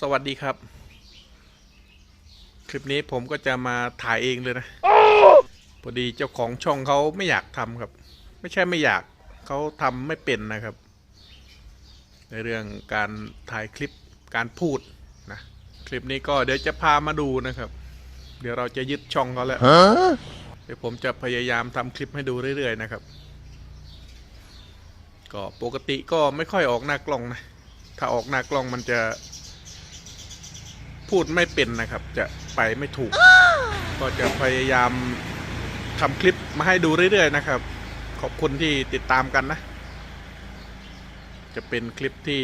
สวัสดีครับ คลิปนี้ผมก็จะมาถ่ายเองเลยนะพอดีเจ้าของช่องเขาไม่อยากทำครับ ไม่ใช่ไม่อยากเขาทำไม่เป็นนะครับ ในเรื่องการถ่ายคลิปการพูดนะคลิปนี้ก็เดี๋ยวจะพามาดูนะครับ เดี๋ยวเราจะยึดช่องเขาแล้วเดี๋ยวผมจะพยายามทำคลิปให้ดูเรื่อยๆนะครับ ก็ปกติก็ไม่ค่อยออกหน้ากล้องนะถ้าออกหน้ากล้องมันจะ พูดไม่เป็นนะครับ จะไปไม่ถูก ก็จะพยายามทำคลิปมาให้ดูเรื่อยๆนะครับ ขอบคุณที่ติดตามกันนะ จะเป็นคลิปที่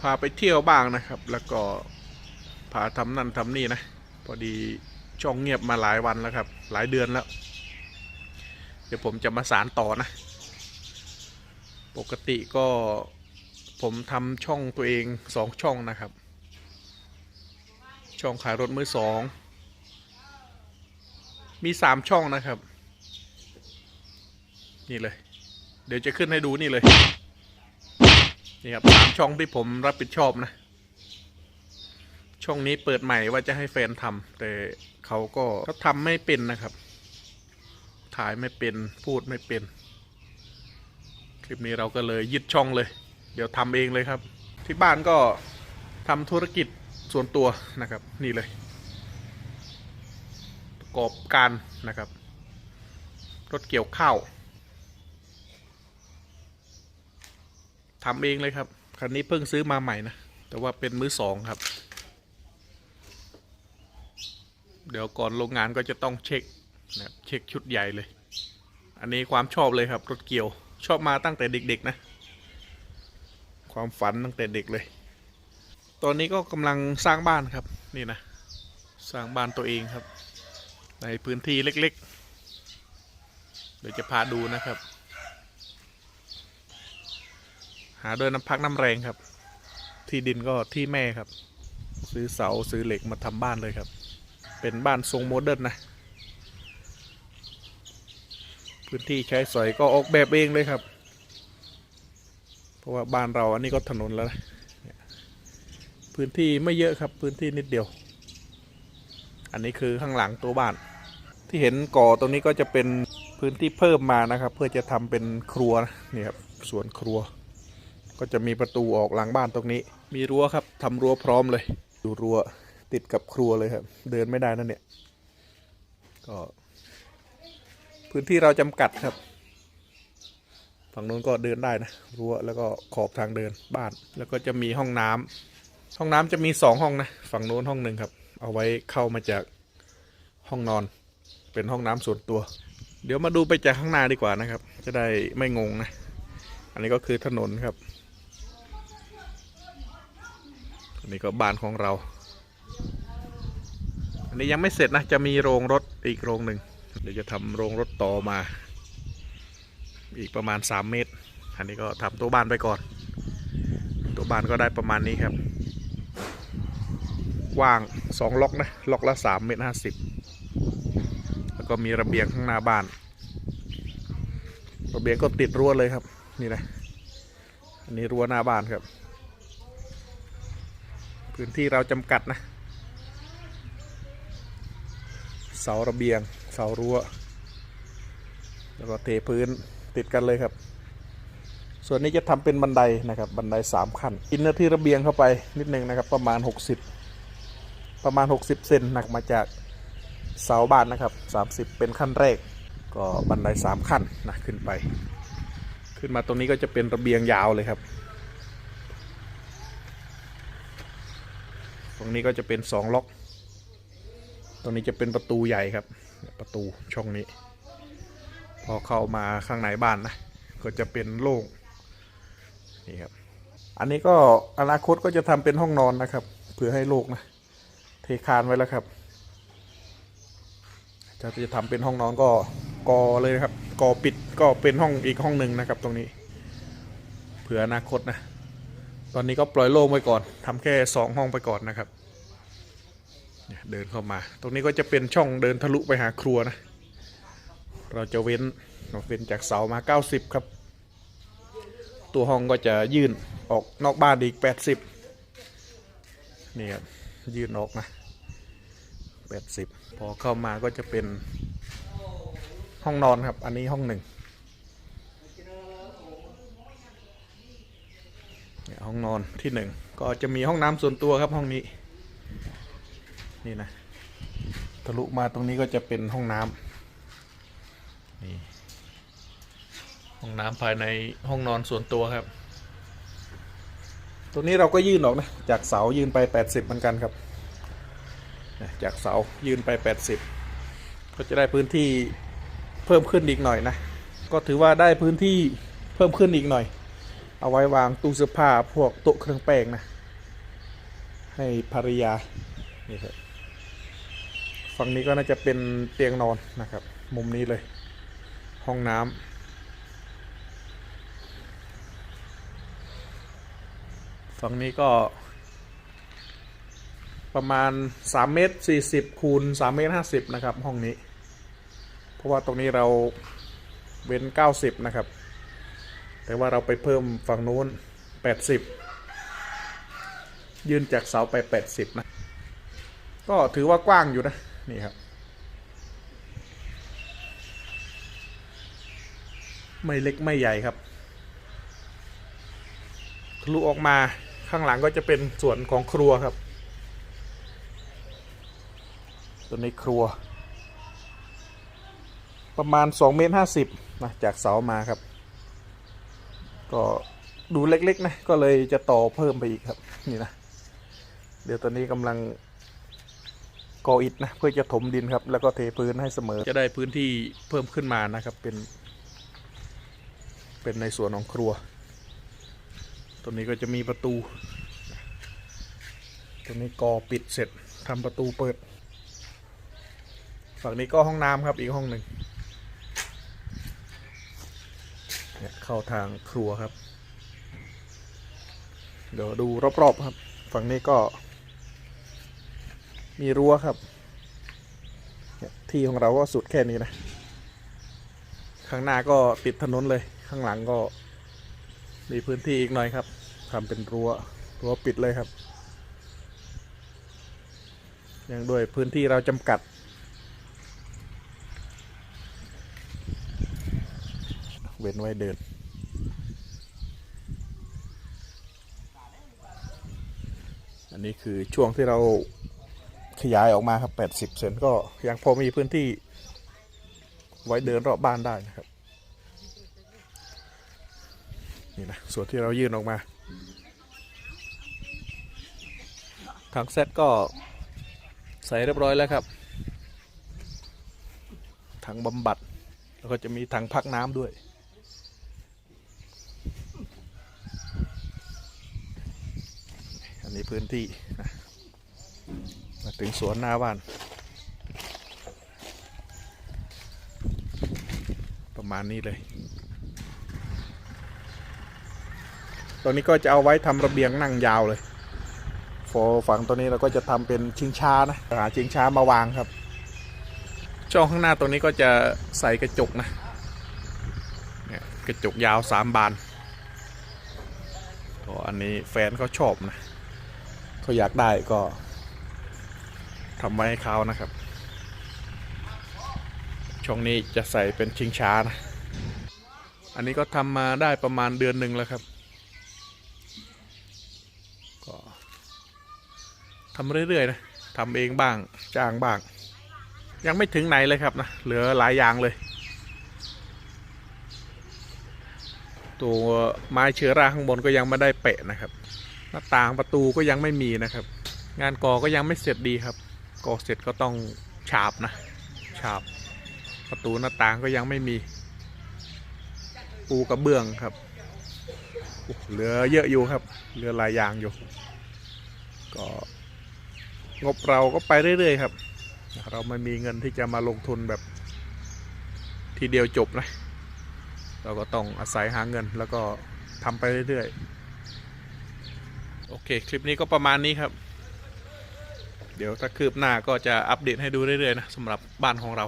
พาไปเที่ยวบ้างนะครับ แล้วก็พาทำนั่นทำนี่นะ พอดีช่องเงียบมาหลายวันแล้วครับ หลายเดือนแล้ว เดี๋ยวผมจะมาสารต่อนะ ปกติก็ผมทำช่องตัวเองสองช่องนะครับ ช่องขายรถมือสอง มีสามช่องนะครับ นี่เลย เดี๋ยวจะขึ้นให้ดูนี่เลย นี่ครับสามช่องที่ผมรับผิดชอบนะ ช่องนี้เปิดใหม่ว่าจะให้แฟนทำแต่เขาก็เขาทำไม่เป็นนะครับ ถ่ายไม่เป็นพูดไม่เป็น คลิปนี้เราก็เลยยึดช่องเลย เดี๋ยวทำเองเลยครับ ที่บ้านก็ทำธุรกิจ ส่วนตัวนะครับนี่เลย ประกอบการนะครับ รถเกี่ยวข้าวทำเองเลยครับ คันนี้เพิ่งซื้อมาใหม่นะ แต่ว่าเป็นมือสองครับ เดี๋ยวก่อนโรงงานก็จะต้องเช็คนะครับเช็คชุดใหญ่เลย อันนี้ความชอบเลยครับ รถเกี่ยวชอบมาตั้งแต่เด็ก ๆ นะ ความฝันตั้งแต่เด็กเลย ตอนนี้ก็กำลังสร้างบ้านครับ นี่นะ สร้างบ้านตัวเองครับ ในพื้นที่เล็กๆ เดี๋ยวจะพาดูนะครับ หาด้วยน้ำพักน้ำแรงครับ ที่ดินก็ที่แม่ครับ ซื้อเสาซื้อเหล็กมาทำบ้านเลยครับ เป็นบ้านทรงโมเดิร์นนะ พื้นที่ใช้สอยก็ออกแบบเองเลยครับ เพราะว่าบ้านเราอันนี้ก็ถนนแล้วนะ พื้นที่ไม่เยอะครับพื้นที่นิดเดียว อันนี้คือข้างหลังตัวบ้าน ที่เห็นก่อตรงนี้ก็จะเป็นพื้นที่เพิ่มมานะครับ เพื่อจะทำเป็นครัวนี่ครับสวนครัว ก็จะมีประตูออกหลังบ้านตรงนี้ มีรั้วครับทำรั้วพร้อมเลยดูรั้วติดกับครัวเลยครับ เดินไม่ได้นั่นเนี่ยก็พื้นที่เราจำกัดครับ ฝั่งนู้นก็เดินได้นะรั้วแล้วก็ขอบทางเดินบ้าน แล้วก็จะมีห้องน้ำ ห้องน้ำจะมีสองห้องนะ ฝั่งโน้นห้องหนึ่งครับ เอาไว้เข้ามาจากห้องนอน เป็นห้องน้ำส่วนตัว เดี๋ยวมาดูไปจากข้างหน้าดีกว่านะครับ จะได้ไม่งงนะ อันนี้ก็คือถนนครับ อันนี้ก็บ้านของเรา อันนี้ยังไม่เสร็จนะ จะมีโรงรถอีกโรงหนึ่ง เดี๋ยวจะทำโรงรถต่อมา อีกประมาณ 3 เมตร อันนี้ก็ทำตัวบ้านไปก่อน ตัวบ้านก็ได้ประมาณนี้ครับ กว้าง2ล็อกนะล็อกละ3เมตร50แล้วก็มีระเบียงข้างหน้าบ้าน ระเบียงก็ติดรั้วเลยครับ นี่นะอันนี้รั้วหน้าบ้านครับ พื้นที่เราจำกัดนะ เสาระเบียง เสารั้ว แล้วก็เทพื้นติดกันเลยครับส่วนนี้จะทำเป็นบันไดนะครับ บันไดสามขั้น อินเนอร์ที่ระเบียงเข้าไปนิดนึงนะครับ ประมาณ 60 ประมาณ 60 เซนหนักมาจากเสาบ้านนะครับ 30 เป็นขั้นแรก ก็บันไดสามขั้นนะขึ้นไป ขึ้นมาตรงนี้ก็จะเป็นระเบียงยาวเลยครับ ตรงนี้ก็จะเป็นสองล็อก ตรงนี้จะเป็นประตูใหญ่ครับ ประตูช่องนี้ พอเข้ามาข้างในบ้านนะ ก็จะเป็นโล่งนี่ครับ อันนี้ก็อนาคตก็จะทำเป็นห้องนอนนะครับเพื่อให้โล่งนะ คานไว้แล้วครับ จะจะทำเป็นห้องนอนก็กอเลยนะครับกอปิดก็เป็นห้องอีกห้องหนึ่งนะครับ ตรงนี้ เผื่ออนาคตนะ ตอนนี้ก็ปล่อยโล่งไว้ก่อนทำแค่สองห้องไปก่อนนะครับเนี่ยเดินเข้ามา ตรงนี้ก็จะเป็นช่องเดินทะลุไปหาครัวนะ เราจะเว้นเราเว้นจากเสามา 90 ครับ ตัวห้องก็จะยื่นออกนอกบ้านอีก 80 นี่ครับยื่นออกนะ แปดสิบพอเข้ามาก็จะเป็นห้องนอนครับ อันนี้ห้องหนึ่งเนี่ยห้องนอนที่หนึ่งก็จะมีห้องน้ำส่วนตัวครับห้องนี้ นี่นะทะลุมาตรงนี้ก็จะเป็นห้องน้ำนี่ห้องน้ำภายในห้องนอนส่วนตัวครับ ตัวนี้เราก็ยื่นออกนะ จากเสายืนไป 80เหมือนกันครับ จากเสายืนไป 80 ก็จะได้พื้นที่เพิ่มขึ้นอีกหน่อยนะ ก็ถือว่าได้พื้นที่เพิ่มขึ้นอีกหน่อย เอาไว้วางตู้เสื้อผ้าพวกโต๊ะเครื่องแป้งนะ ให้ภรรยา นี่ครับฝั่งนี้ก็น่าจะเป็นเตียงนอนนะครับ มุมนี้เลย ห้องน้ำฝั่งนี้ก็ ประมาณ3เมตร40คูณ3เมตร50นะครับ ห้องนี้ เพราะว่าตรงนี้เราเว้น 90 นะครับ แต่ว่าเราไปเพิ่มฝั่งนู้น 80 ยื่นจากเสาไป 80 นะ ก็ถือว่ากว้างอยู่นะ นี่ครับ ไม่เล็กไม่ใหญ่ครับทะลุออกมาข้างหลังก็จะเป็นส่วนของครัวครับ ตัวนี้ครัว ประมาณ2เมตร50นะจากเสามาครับ ก็ดูเล็กๆนะก็เลยจะต่อเพิ่มไปอีกครับนี่นะเดี๋ยวตอนนี้กำลังก่ออิฐนะเพื่อจะถมดินครับ แล้วก็เทพื้นให้เสมอ จะได้พื้นที่เพิ่มขึ้นมานะครับเป็น เป็นในส่วนของครัวตัวนี้ก็จะมีประตู ตัวนี้ก่อปิดเสร็จทำประตูเปิด ฝั่งนี้ก็ห้องน้ำครับอีกห้องหนึ่งเนี่ยเข้าทางครัวครับ เดี๋ยวดูรอบๆครับ ฝั่งนี้ก็ มีรั้วครับเนี่ยที่ของเราก็สุดแค่นี้นะ ข้างหน้าก็ติดถนนเลย ข้างหลังก็มีพื้นที่อีกหน่อยครับทำเป็นรั้วรั้วปิดเลยครับเนื่องด้วยพื้นที่เราจำกัด ว้นไว้เดิน อันนี้คือช่วงที่เราขยายออกมาครับ 80 เซนก็ยังพอมีพื้นที่ไว้เดินรอบบ้านได้นะครับ นี่นะส่วนที่เรายื่นออกมา ทางเซตก็ใส่เรียบร้อยแล้วครับถังบำบัด แล้วก็จะมีถังพักน้ำด้วย นนี้พื้นที่นะมาถึงสวนหน้าบ้าน ประมาณนี้เลย ตรงนี้ก็จะเอาไว้ทำระเบียงนั่งยาวเลยโฟฝั่งตัวนี้เราก็จะทำเป็นชิงช้านะหาชิงช้ามาวางครับ ช่องข้างหน้าตัวนี้ก็จะใส่กระจกนะกระจกยาวสามบานก็อันนี้แฟนเขาชอบนะ เขาอยากได้ก็ทำไว้ให้เขานะครับ ช่องนี้จะใส่เป็นชิงช้านะ อันนี้ก็ทำมาได้ประมาณเดือนหนึ่งแล้วครับ ก็ทำเรื่อยๆนะทำเองบ้างจ้างบ้าง ยังไม่ถึงไหนเลยครับนะ เหลือหลายอย่างเลย ตัวไม้เชื้อราข้างบนก็ยังไม่ได้เปะนะครับ หน้าต่างประตูก็ยังไม่มีนะครับ งานก่อก็ยังไม่เสร็จดีครับ ก่อเสร็จก็ต้องฉาบนะ ฉาบ ประตูหน้าต่างก็ยังไม่มี ปูกระเบื้องครับเหลือเยอะอยู่ครับ เหลือหลายอย่างอยู่ ก็งบเราก็ไปเรื่อยๆครับ เราไม่มีเงินที่จะมาลงทุนแบบทีเดียวจบนะ เราก็ต้องอาศัยหาเงินแล้วก็ทำไปเรื่อยๆ เค คลิปนี้ก็ประมาณนี้ครับ เดี๋ยวถ้าคืบหน้าก็จะอัปเดตให้ดูเรื่อยๆนะสำหรับบ้านของเรา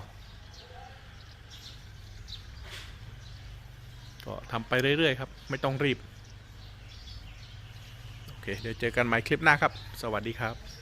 ก็ทำไปเรื่อยๆครับ ไม่ต้องรีบ โอเค เดี๋ยวเจอกันใหม่คลิปหน้าครับ สวัสดีครับ